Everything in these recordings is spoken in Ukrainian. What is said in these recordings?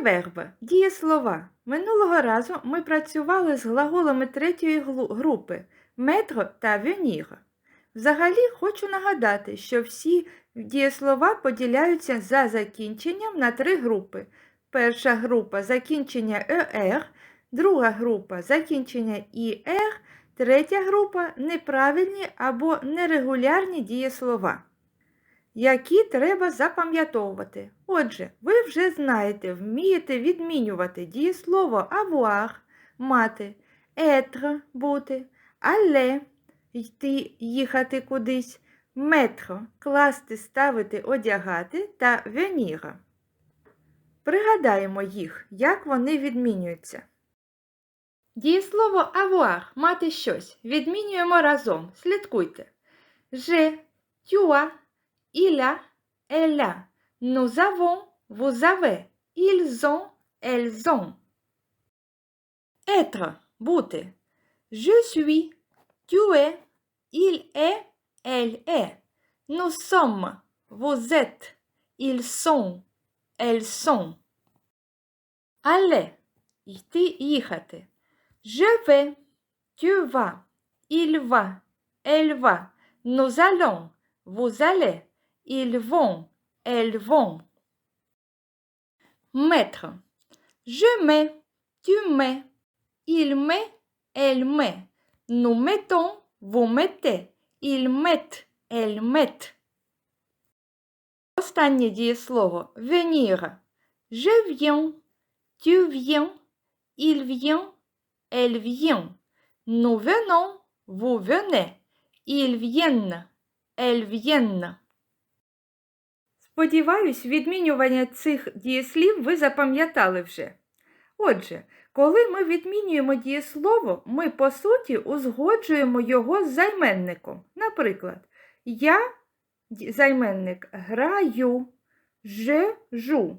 верб дієслова. Минулого разу ми працювали з глаголами третьої групи метро та венір. Взагалі хочу нагадати, що всі дієслова поділяються за закінченням на три групи. Перша група закінчення «ер», друга група закінчення «іер», третя група неправильні або нерегулярні дієслова які треба запам'ятовувати. Отже, ви вже знаєте, вмієте відмінювати дієслово avoir – мати, être – бути, aller – йти, їхати кудись, mettre – класти, ставити, одягати та venir. Пригадаємо їх, як вони відмінюються. Дієслово avoir – мати щось. Відмінюємо разом. Слідкуйте. Je, tu il a, elle a. Nous avons, vous avez. Ils ont, elles ont. Être – бути. Je suis, tu es, il est, elle est. Nous sommes, vous êtes, ils sont, elles sont. Aller – йти, їхати. Je vais, tu vas, il va, elle va. Nous allons, vous allez, ils vont, elles vont. Mettre. Je mets, tu mets, il met, elle met. Nous mettons, vous mettez, ils mettent, elles mettent. Останнє дієслово venir. Je viens, tu viens, il vient, elle vient. Nous venons, vous venez, ils viennent, elles viennent. Сподіваюсь, відмінювання цих дієслів ви запам'ятали вже. Отже, коли ми відмінюємо дієслово, ми по суті узгоджуємо його з займенником. Наприклад, я займенник граю, же жу.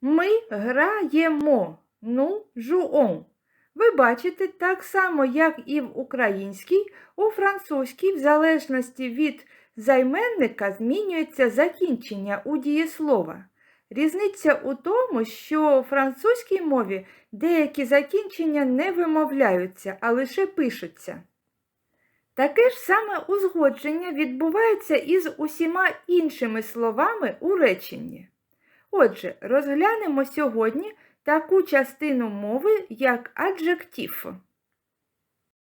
Ми граємо, ну жуон. Ви бачите, так само, як і в українській, у французькій, в залежності від займенника, змінюється закінчення у дієслова. Різниця у тому, що у французькій мові деякі закінчення не вимовляються, а лише пишуться. Таке ж саме узгодження відбувається із усіма іншими словами у реченні. Отже, розглянемо сьогодні таку частину мови, як аджектив.